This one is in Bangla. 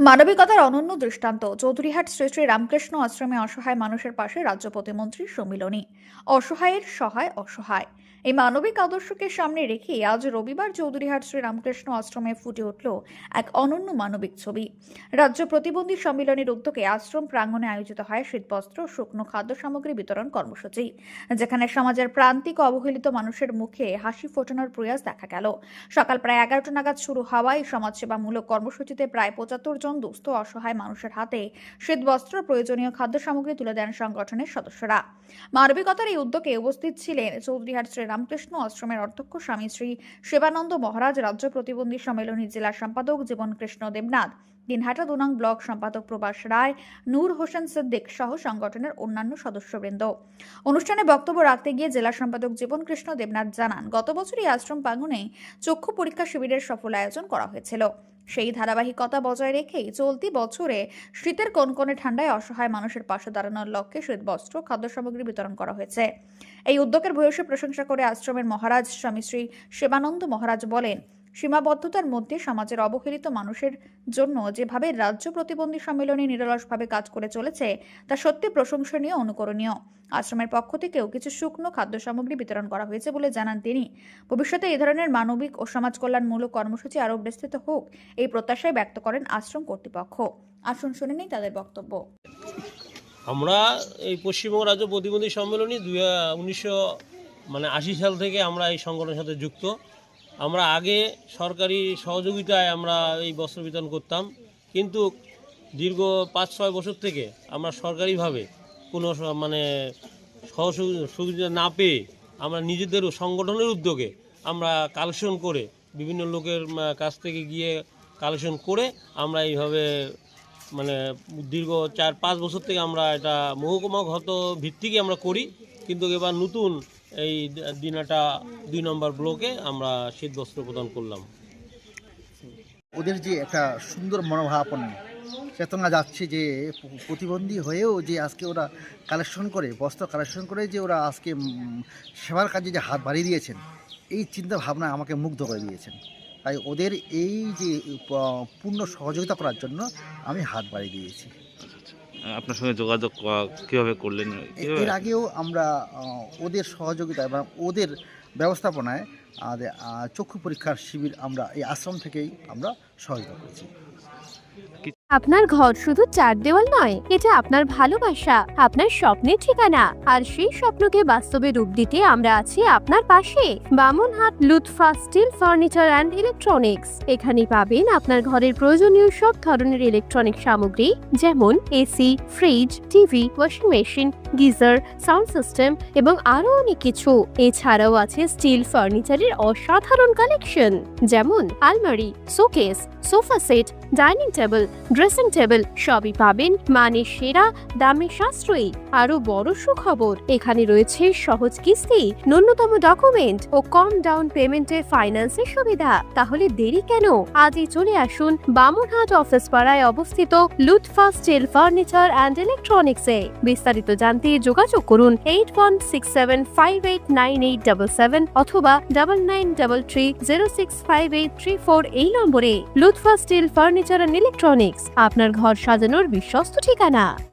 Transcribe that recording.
মানবিকতার অনন্য দৃষ্টান্ত। চৌধুরীহাট শ্রী শ্রী রামকৃষ্ণ আশ্রমে অসহায় মানুষের পাশে রাজ্য প্রতিমন্ত্রী সম্মিলনী। অসহায়ের সহায় অসহায়। এই মানবিক আদর্শকে সামনে রেখে আজ রবিবার চৌধুরীহাট শ্রী রামকৃষ্ণ আশ্রমে ফুটে উঠল এক অনন্য মানবিক ছবি। রাজ্য প্রতিবন্ধী সম্মিলনীর উদ্যোগে আশ্রম প্রাঙ্গণে আয়োজিত হয় শীতবস্ত্র, শুকনো খাদ্য সামগ্রী বিতরণ কর্মসূচি, যেখানে সমাজের প্রান্তিক অবহেলিত মানুষের মুখে হাসি ফোটানোর প্রয়াস দেখা গেল। সকাল প্রায় এগারোটা নাগাদ শুরু হওয়া এই সমাজসেবামূলক কর্মসূচিতে প্রায় পঁচাত্তর জন দুস্থ অসহায় মানুষের হাতে শীতবস্ত্র, প্রয়োজনীয় খাদ্য সামগ্রী তুলে দেন সংগঠনের সদস্যরা। মানবিকতার এই উদ্যোগে উপস্থিত ছিলেন চৌধুরীহাট শ্রী রামকৃষ্ণ আশ্রমের অধ্যক্ষ স্বামী শ্রী শিবানন্দ মহারাজ, রাজ্য প্রতিবন্ধী সম্মেলনী জেলা সম্পাদক জীবন কৃষ্ণ দেবনাথ, দিনহাটা দুনং ব্লক সম্পাদক প্রবাস রায়, নূর হোসেন সিদ্দিক সহ সংগঠনের অন্যান্য সদস্যবৃন্দ। অনুষ্ঠানে বক্তব্য রাখতে গিয়ে জেলা সম্পাদক জীবন কৃষ্ণ দেবনাথ জানান, গত বছরই আশ্রম প্রাঙ্গণে চক্ষু পরীক্ষা শিবিরের সফল আয়োজন করা হয়েছিল। সেই ধারাবাহিকতা বজায় রেখেই চলতি বছরে শীতের কনকনে ঠান্ডায় অসহায় মানুষের পাশে দাঁড়ানোর লক্ষ্যে শীতবস্ত্র খাদ্য সামগ্রী বিতরণ করা হয়েছে। এই উদ্যোগের ভূয়সী প্রশংসা করে আশ্রমের মহারাজ স্বামী শ্রী শিবানন্দ মহারাজ বলেন সীমাবদ্ধতার মধ্যে সমাজের অবহেলিত মানুষের জন্য যেভাবে রাজ্য প্রতিবন্ধী সম্মেলনী নিরলসভাবে কাজ করে চলেছে, তা সত্যি প্রশংসনীয়, অনুকরণীয়। আশ্রমের পক্ষ থেকেও কিছু শুকনো খাদ্য সামগ্রী বিতরণ করা হয়েছে বলে জানান তিনি। ভবিষ্যতে এই ধরনের মানবিক ও সমাজ কল্যাণমূলক কর্মসূচি আরও বিস্তৃত হোক, এই প্রত্যাশায় ব্যক্ত করেন আশ্রম কর্তৃপক্ষ। আসুন শুনে নেই তাদের বক্তব্য। আমরা এই পশ্চিমবঙ্গ রাজ্য প্রতিবন্ধী সম্মেলনী দুই উনিশশো মানে আশি সাল থেকে আমরা এই সংগঠনের সাথে যুক্ত। আমরা আগে সরকারি সহযোগিতায় আমরা এই বস্ত্র বিতরণ করতাম, কিন্তু দীর্ঘ পাঁচ ছয় বছর থেকে আমরা সরকারিভাবে কোনো মানে সহযোগি- সুবিধা না পেয়ে আমরা নিজেদের সংগঠনের উদ্যোগে আমরা কালেকশন করে বিভিন্ন লোকের কাছ থেকে গিয়ে কালেকশন করে আমরা এইভাবে মানে দীর্ঘ চার পাঁচ বছর থেকে আমরা এটা মহকুমাগত ভিত্তিকে আমরা করি, কিন্তু এবার নতুন এই দিনাটা দুই নম্বর ব্লকে আমরা শীত বস্ত্র প্রদান করলাম। ওদের যে একটা সুন্দর মনোভাবন চেতনা যাচ্ছে যে, প্রতিবন্ধী হয়েও যে আজকে ওরা কালেকশন করে, বস্ত্র কালেকশন করে যে ওরা আজকে সেবার কাজে যে হাত বাড়িয়ে দিয়েছেন, এই চিন্তা ভাবনা আমাকে মুগ্ধ করে দিয়েছেন। তাই ওদের এই যে পূর্ণ সহযোগিতা করার জন্য আমি হাত বাড়িয়ে দিয়েছি। আপনার সঙ্গে যোগাযোগ কীভাবে করলেন? এর আগেও আমরা ওদের সহযোগিতা এবং ওদের ব্যবস্থাপনায় চক্ষু পরীক্ষার শিবির আমরা এই আশ্রম থেকেই আমরা সহযোগিতা করেছি। আপনার ঘর শুধু চার দেওয়াল নয়, এটা আপনার ভালোবাসা, আপনার স্বপ্নের ঠিকানা। আর সেই স্বপ্নকে বাস্তবে রূপ দিতে আমরা আছি আপনার পাশে। Bamanhat Lutfa steel furniture and electronics. এখানে পাবেন আপনার ঘরের প্রয়োজনীয় সব ধরনের ইলেকট্রনিক সামগ্রী, যেমন AC, fridge, TV, washing machine, geyser, sound system এবং আরও অনেক কিছু। এছাড়াও আছে স্টিল ফার্নিচারের অসাধারণ কালেকশন, যেমন আলমারি, showcase, sofa set, dining table dressing table সবই পাবেন মানে সেরা, দামে সাশ্রয়ী আরও বড় সুখবর। এখানে রয়েছে সহজ কিস্তি, ন্যূনতম ডকুমেন্ট ও কম ডাউন পেমেন্টে ফাইন্যান্সের সুবিধা। তাহলে দেরি কেন? আজই চলে আসুন বামুনহাট অফিস পাড়ায় অবস্থিত লুৎফা স্টিল ফার্নিচার অ্যান্ড ইলেকট্রনিক্সে বিস্তারিত জানতে যোগাযোগ করুন eight one six seven five eight nine eight double seven অথবা double nine double three zero six five eight three four এই নম্বরে। Lutfa steel furniture and electronics আপনার ঘর সাজানোর বিশ্বস্ত ঠিকানা।